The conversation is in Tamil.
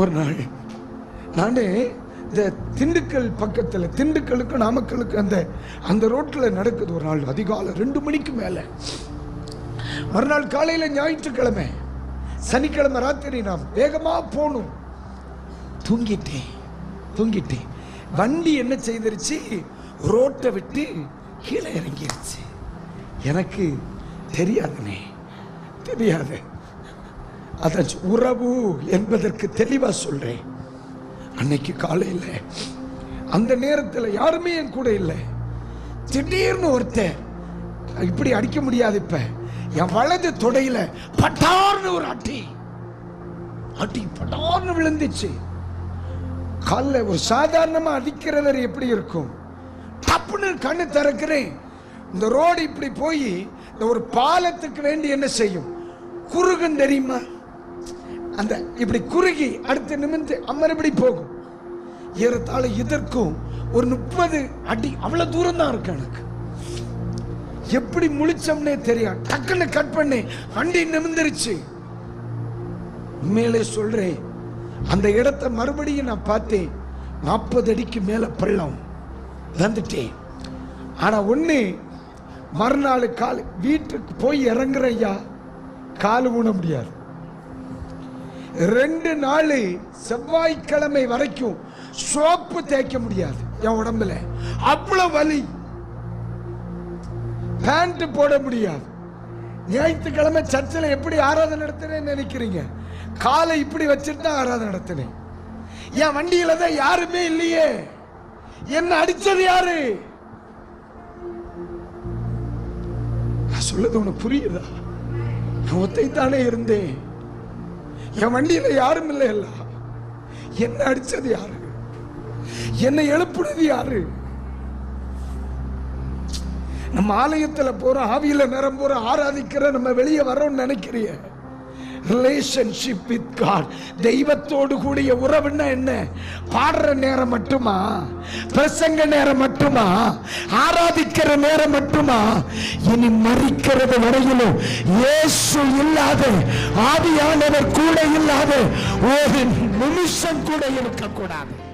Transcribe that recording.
ஒரு நாள் நான் இந்த திண்டுக்கல் பக்கத்தில் திண்டுக்கலுக்கு நாமக்கலுக்கு அந்த அந்த ரோட்டில் நடக்குது ஒரு நாள் அதிகாலை ரெண்டு மணிக்கு மேலே. மறுநாள் காலையில் ஞாயிற்றுக்கிழமை சனிக்கிழமை ராத்திரி நான் வேகமாக போகணும். தூங்கிட்டேன் தூங்கிட்டேன். வண்டி என்ன செய்திருச்சு? ரோட்டை விட்டு கீழே இறங்கிருச்சு. எனக்கு தெரியாதுனே தெரியாது. அதான் உறவு என்பதற்கு தெளிவாக சொல்றேன். அன்னைக்கு காலையில் அந்த நேரத்தில் யாருமே என் கூட இல்லை. திடீர்னு ஒருத்தன் இப்படி அடிக்க முடியாது இப்ப. என் வலது தொடையில பட்டார்னு ஒரு அட்டி. அட்டி பட்டார்னு விழுந்துச்சு. காலில் ஒரு சாதாரணமா அடிக்கிறவர் எப்படி இருக்கும்? டப்புன்னு கண்ணு திறக்கிறேன். இந்த ரோடு இப்படி போய் இந்த ஒரு பாலத்துக்கு வேண்டி என்ன செய்யும்? குறுகும் தெரியுமா? அந்த இப்படி குறுகி அடுத்து நிமிந்து அமரபடி போகும். ஏறத்தாழ இதற்கும் ஒரு முப்பது அடி அவ்வளவு தூரம் தான் இருக்கு எனக்கு. எப்படி முழிச்சோம்னே தெரியும் டக்குன்னு கட் பண்ணி வண்டி நிமிந்துருச்சு உண்மையிலே சொல்றேன் அந்த இடத்தை மறுபடியும் நான் பார்த்தேன். நாற்பது அடிக்கு மேல பள்ளம் வந்துட்டேன் ஆனா ஒண்ணு மறுநாள் கால் வீட்டுக்கு போய் இறங்குற ஐயா. கால் ஊன முடியாது. ரெண்டு நாள் செவ்வாய்க்கிழமை வரைக்கும் சோப்பு தேய்க்க முடியாது. என் உடம்புல. அவ்வளவு வலி. பேண்ட் போட முடியாது. ஞாயிற்றுக்கிழமை சர்ச்சில் எப்படி ஆராதனை நடத்தினேன்னு நினைக்கிறீங்க? காலை இப்படி வச்சுட்டு தான் ஆராதனை நடத்தினேன். என் வண்டியில தான் யாருமே இல்லையே. என்ன அடிச்சது யாரு? நான் சொல்லுது உனக்கு புரியுதா? நான் ஒத்தைத்தானே இருந்தேன். என் வண்டியில் யாரும் இல்லை இல்ல என்ன அடிச்சது யாரு? என்னை எழுப்புனது யாரு? நம்ம ஆலயத்தில் போறோம் ஆவியில் நேரம் ஆராதிக்கிற நம்ம வெளியே வரோம்னு நினைக்கிறிய. ரிலேஷன்ஷிப் வித் காட் தெய்வத்தோடு கூடிய உறவுன்னா என்ன? பாடுற நேரம் மட்டுமா? பிரசங்க நேரம் மட்டுமா? ஆராதிக்கிற நேரம் மட்டுமா? இனி மறிக்கிறது வரையிலும் இயேசு இல்லாத ஆவியானவர் கூட இல்லாத ஒரு நிமிஷம் கூட இருக்கக்கூடாது.